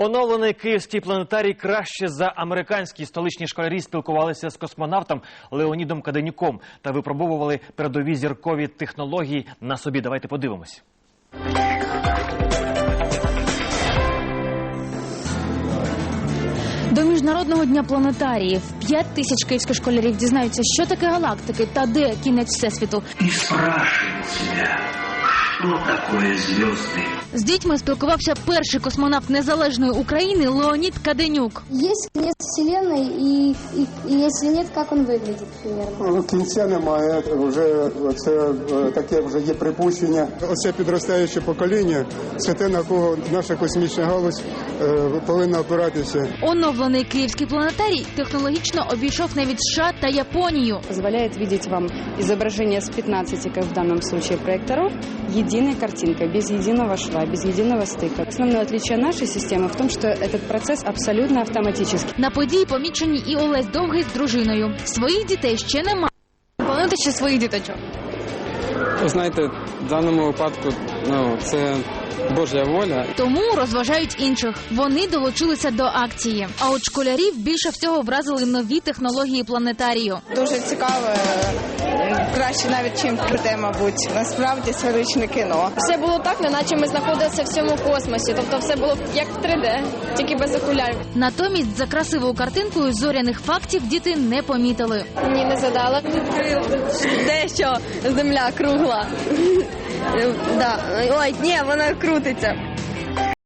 Оновлений київський планетарій краще за американські столичні школярі спілкувалися з космонавтом Леонідом Каденюком та випробовували передові зіркові технології на собі. Давайте подивимось. До міжнародного дня планетаріїв 5 тисяч київських школярів дізнаються, що таке галактики та де кінець всесвіту. и спрашивает себя, что такое. З дітьми спілкувався перший космонавт незалежної України Леонід Каденюк. Вселенной, и, и, и если нет, как он выглядит примерно? Ну, Кінця немає. Вже це е, таке вже є припущення. Оце підростаюче покоління, це те, на кого наша космічна галузь е, повинна опиратися. Оновлений київський планетарій технологічно обійшов навіть США та Японію. позволяет видеть вам изображение с 15, как в данном случае, проекторов, единой картинкой, без единого шва, без единого стыка. Основное отличие нашей системы в том, что этот процесс абсолютно автоматический. На події помічені і Олесь Довгий з дружиною. Своїх дітей ще немає. Плануєте ще своїх діточок? Ви знаєте, в даному випадку ну, це Божа воля. Тому розважають інших. Вони долучилися до акції. А от школярів більше всього вразили нові технології планетарію. Дуже цікаве, е, краще навіть чим крите, мабуть. Насправді сферичне кіно. Все було так, неначе ми знаходилися в цьому космосі. Тобто все було як в 3D, тільки без окулярів. Натомість за красивою картинкою зоряних фактів діти не помітили. Ні, не задала. Те, що земля кругла. Да. Ой, ні, вона крутиться.